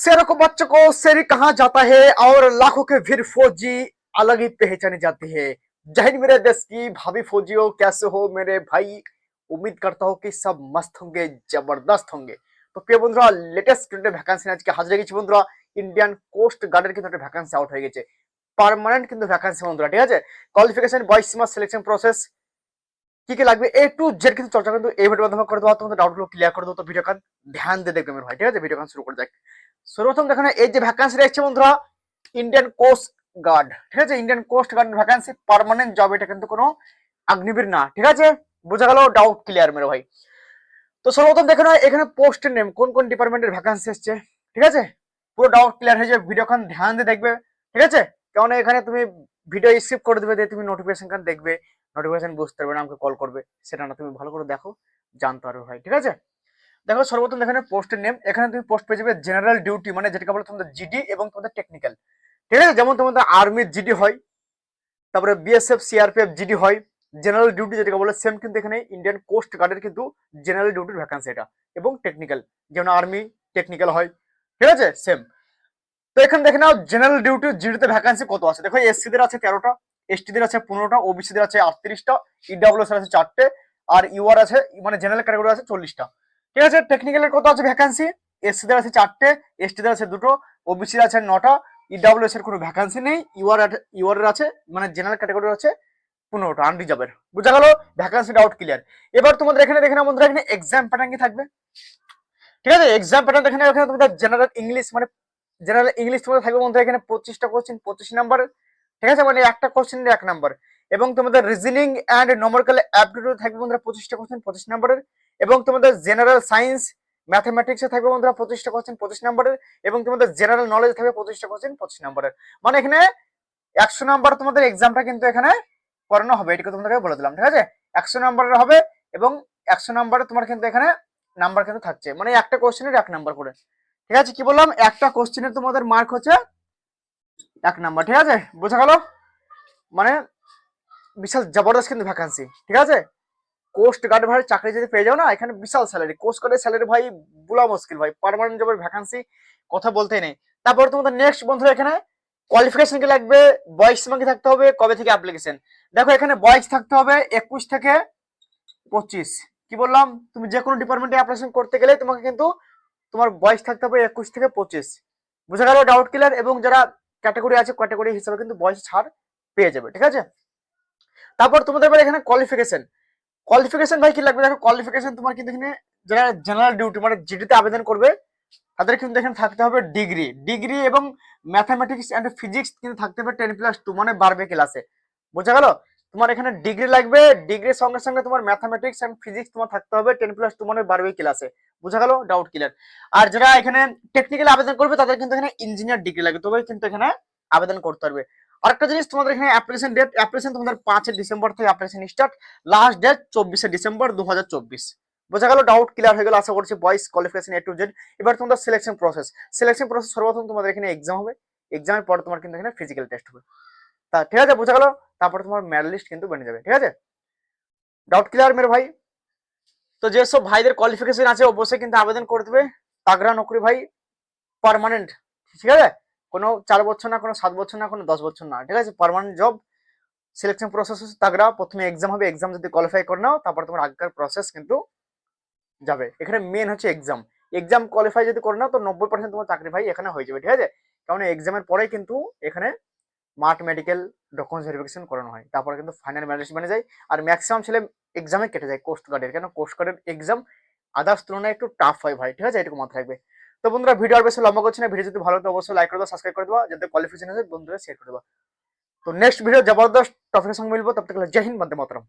शेरों को बच्चों को शेरी कहा जाता है और लाखों के वीर फौजी अलग ही पहचानी जाती है जय हिंद मेरे देश की भाभी फौजियों कैसे हो मेरे भाई उम्मीद करता हूँ कि सब मस्त होंगे जबरदस्त होंगे তো প্রিয় বন্ধুরা লেটেস্ট স্টুডেন্টের ভ্যাকান্সি আজকে হাজির গেছি বন্ধুরা ইন্ডিয়ান কোস্ট গার্ডের কিন্তু একটা ভ্যাকান্সি আউট হয়ে গেছে পার্মানেন্ট কিন্তু ভ্যাকান্সি বন্ধুরা ঠিক আছে কোয়ালিফিকেশন বয়স সীমা সিলেকশন প্রসেস কি কি লাগবে? এ টু জেড কিন্তু চর্চা কিন্তু এই ভিডিওর মাধ্যমে করে দেওয়া তোমাদের ডাউটগুলো ক্লিয়ার করে দেবো তো ভিডিও কান ধ্যান দিয়ে দেখবে ভাই। ঠিক আছে? ভিডিও কান শুরু করে যাক। সর্বপ্রথম দেখেন এই যে ভ্যাকান্সি রয়েছে বন্ধুরা ইন্ডিয়ান কোস্ট গার্ড ঠিক আছে? Indian coast guard vacancy permanent job এটা কিন্তু কোনো অগ্নিবীর না। ঠিক আছে? বোঝা গেল ডাউট ক্লিয়ার মেরে ভাই। তো সর্বপ্রথম দেখে নাও এখানে পোস্টের নেম কোন কোন ডিপার্টমেন্টের ভ্যাকান্সি এসছে? ঠিক আছে? পুরো ডাউট ক্লিয়ার হয়ে যাবে ভিডিও খান ধ্যান দিয়ে দেখবে। ঠিক আছে? কারণ এখানে তুমি ভিডিও স্কিপ করে দেবে তুমি নোটিফিকেশন খান দেখবে। নোটিফিকেশন বুঝতে পারবে না, আমাকে কল করবে। সেটা না, তুমি ভালো করে দেখো, জানতে পারবে ভাই, ঠিক আছে? দেখো, সর্বপ্রথম এখানে পোস্টের নেম এখানে তুমি পোস্ট পেয়ে যাবে জেনারেল ডিউটি মানে যেটাকে বলে তোমাদের জিডি এবং তোমাদের টেকনিক্যাল ঠিক আছে? যেমন তোমাদের আর্মির জিডি হয়, তারপরে বিএসএফ সিআরপিএফ জিডি হয় জেনারেল ডিউটি যেটাকে বলে সেম কিন্তু এখানে ইন্ডিয়ান কোস্ট গার্ডের কিন্তু জেনারেল ডিউটির ভ্যাকান্সি এটা, এবং টেকনিক্যাল যেমন আর্মি টেকনিক্যাল হয়, ঠিক আছে? সেম তো এখানে দেখে নাও জেনারেল ডিউটি জিডিতে ভ্যাকান্সি কত আছে? দেখো এসসি দের আছে তেরোটা এসটি দের আছে পনেরোটা ওবিসি দের আছে আটত্রিশটা ইডাব্লিউএস আছে চারটে, আর ইউআর আছে মানে জেনারেল ক্যাটাগরি আছে চল্লিশটা। ঠিক আছে টেকনিক্যালের কত আছে ভ্যাকান্সি এসসি দের আছে চারটে এসটি দের আছে দুটো ওবিসি আছে নটা ইডাব্লিউএস এর কোনো ভ্যাকান্সি নেই ইউআর ইউআর এর আছে মানে জেনারেল ক্যাটাগরি আছে পনেরোটা আনরিজার্ভের বুঝা গেল? ভ্যাকান্সি ডাউট ক্লিয়ার এবার তোমাদের এখানে দেখে বন্ধুরা, এখানে এক্সাম প্যাটার্ন কি থাকবে? ঠিক আছে এক্সাম প্যাটার্ন এখানে এখানে তোমাদের জেনারেল ইংলিশ মানে জেনারেল ইংলিশ তোমাদের থাকবে বন্ধুরা, এখানে পঁচিশটা কোশ্চেন পঁচিশ নাম্বার ঠিক আছে? মানে একটা কোশ্চেন এক নাম্বার এবং তোমাদের রিজনিং অ্যান্ড নমরিক্যাল অ্যাপটিটিউড থাকবে বন্ধুরা পঁচিশটা কোশ্চেন পঁচিশ নম্বরের এবং তোমাদের জেনারেল সায়েন্স ম্যাথমেটিক্সে থাকবে বন্ধুরা পঁচিশটা কোশ্চেন পঁচিশ নম্বরের এবং তোমাদের জেনারেল নলেজ থাকবে পঁচিশটা কোশ্চেন পঁচিশ নম্বরের মানে এখানে একশো নাম্বার তোমাদের এক্সামটা কিন্তু এখানে করানো হবে। এটাকে তোমাদেরকে বলে দিলাম, ঠিক আছে? একশো নাম্বারের হবে এবং একশো নাম্বারে তোমার কিন্তু এখানে নাম্বার কিন্তু থাকছে। মানে একটা কোশ্চেনের এক নাম্বার করে। ঠিক আছে? কি বললাম? একটা কোশ্চেনের তোমাদের মার্ক হচ্ছে এক নাম্বার, ঠিক আছে? বোঝা গেল? মানে বিশাল জবরদস্ত কিন্তু ভ্যাকান্সি ঠিক আছে? কোস্ট গার্ড ভাই চাকরি যদি পেয়ে যাও না, এখানে বিশাল স্যালারি কোস্ট গার্ডের স্যালারি ভাই বলা মুশকিল ভাই। পার্মানেন্ট জবের ভ্যাকান্সি কথা বলতেই নেই। তারপর তোমাদের নেক্সট বন্ধুরা এখানে কোয়ালিফিকেশন কি লাগবে? বয়স সীমা কি থাকতে হবে? কবে থেকে অ্যাপ্লিকেশন দেখো, এখানে বয়স থাকতে হবে একুশ থেকে পঁচিশ। কি বললাম? তুমি যে কোনো ডিপার্টমেন্টে অ্যাপ্লিকেশন করতে গেলে তোমাকে কিন্তু তোমার বয়স থাকতে হবে একুশ থেকে পঁচিশ। বুঝা গেল? ডাউট ক্লিয়ার এবং যারা ক্যাটাগরি আছে, ক্যাটাগরি হিসাবে কিন্তু বয়স ছাড় পেয়ে যাবে, ঠিক আছে? তারপর তোমাদের এবার এখানে কোয়ালিফিকেশন কোয়ালিফিকেশন ভাই কি লাগবে? দেখো কোয়ালিফিকেশন তোমার কিন্তু এখানে যারা জেনারেল ডিউটি মানে জিডিতে আবেদন করবে, তাদের কিন্তু এখানে থাকতে হবে ডিগ্রি ডিগ্রি এবং ম্যাথামেটিক্স অ্যান্ড ফিজিক্স কিন্তু থাকতে হবে টেন প্লাস টু মানে বাড়বে ক্লাসে বোঝা গেল? তোমার এখানে ডিগ্রি লাগবে ডিগ্রির সঙ্গে সঙ্গে তোমার ম্যাথামেটিক্স অ্যান্ড ফিজিক্স তোমার থাকতে হবে টেন প্লাস টু মানে বাড়বে ক্লাসে বোঝা গেল? ডাউট ক্লিয়ার আর যারা এখানে টেকনিক্যাল আবেদন করবে, তাদের কিন্তু এখানে ইঞ্জিনিয়ার ডিগ্রি লাগবে। তবে কিন্তু এখানে আবেদন করতে পারবে। আরেকটা জিনিস, তোমাদের এখানে অ্যাপ্লিকেশন ডেট অ্যাপ্লিকেশন তোমাদের পাঁচই ডিসেম্বর থেকে অ্যাপ্লিকেশন স্টার্ট লাস্ট ডেট চব্বিশে ডিসেম্বর দু হাজার চব্বিশ। বোঝা গেল? ডাউট ক্লিয়ার হয়ে গেল। আশা করছি বয়েস কোয়ালিফিকেশন এ টু জেড এবার তোমাদের সিলেকশন প্রসেস সিলেকশন প্রসেস সর্বপ্রথম তোমাদের এখানে এক্সাম হবে। এক্সামের পর তোমার কিন্তু এখানে ফিজিক্যাল টেস্ট হবে। তা ঠিক আছে, বোঝা গেল? তারপরে তোমার মেয়ার লিস্ট কিন্তু বেড়ে যাবে, ঠিক আছে? ডাউট ক্লিয়ার মেরে ভাই? তো যেসব ভাইদের কোয়ালিফিকেশন আছে, অবশ্যই কিন্তু আবেদন করে দেবে। তাগড়া নকরি ভাই পার্মানেন্ট ঠিক আছে? কোনো চার বছর না, কোনো সাত বছর না, কোনো দশ বছর না, ঠিক আছে? পার্মানেন্ট জব সিলেকশন প্রসেস হচ্ছে তাগড়া। প্রথমে এক্সাম হবে এক্সাম যদি কোয়ালিফাই করে নাও, তারপর তোমার আগেকার প্রসেস কিন্তু যাবে। এখানে মেন হচ্ছে এক্সাম এক্সাম কোয়ালিফাই যদি করে নাও, তো নব্বই পার্সেন্ট তোমার চাকরি ভাই এখানে হয়ে যাবে, ঠিক আছে? কারণ এক্সামের পরেই কিন্তু এখানে মাঠ মেডিকেল ডকুমেন্টস ভেরিফিকেশন করানো হয়। তারপরে কিন্তু ফাইনাল ম্যানেজমেন্টে যায় আর ম্যাক্সিমাম ছেলে এক্সামে কেটে যায় কোস্ট গার্ডের কেন? কোস্ট গার্ডের এক্সাম আদার্স তুলনায় একটু টাফ হয় ভাই। ঠিক আছে? এটুকু মাথায় রাখবে। তো বন্ধুরা ভিডিও আর বেশি লম্বা করছে না। ভিডিও যদি ভালো তো অবশ্যই লাইক করে দেওয়া সাবস্ক্রাইব করে দেওয়া। যাতে কোয়ালিফিকেশন আছে, বন্ধুরা শেয়ার করে দেওয়া। তো নেক্সট ভিডিও জবরদস্ত টপিকের সঙ্গে মিলবো। তব জয় হিন্দ, বন্দে মাতরম।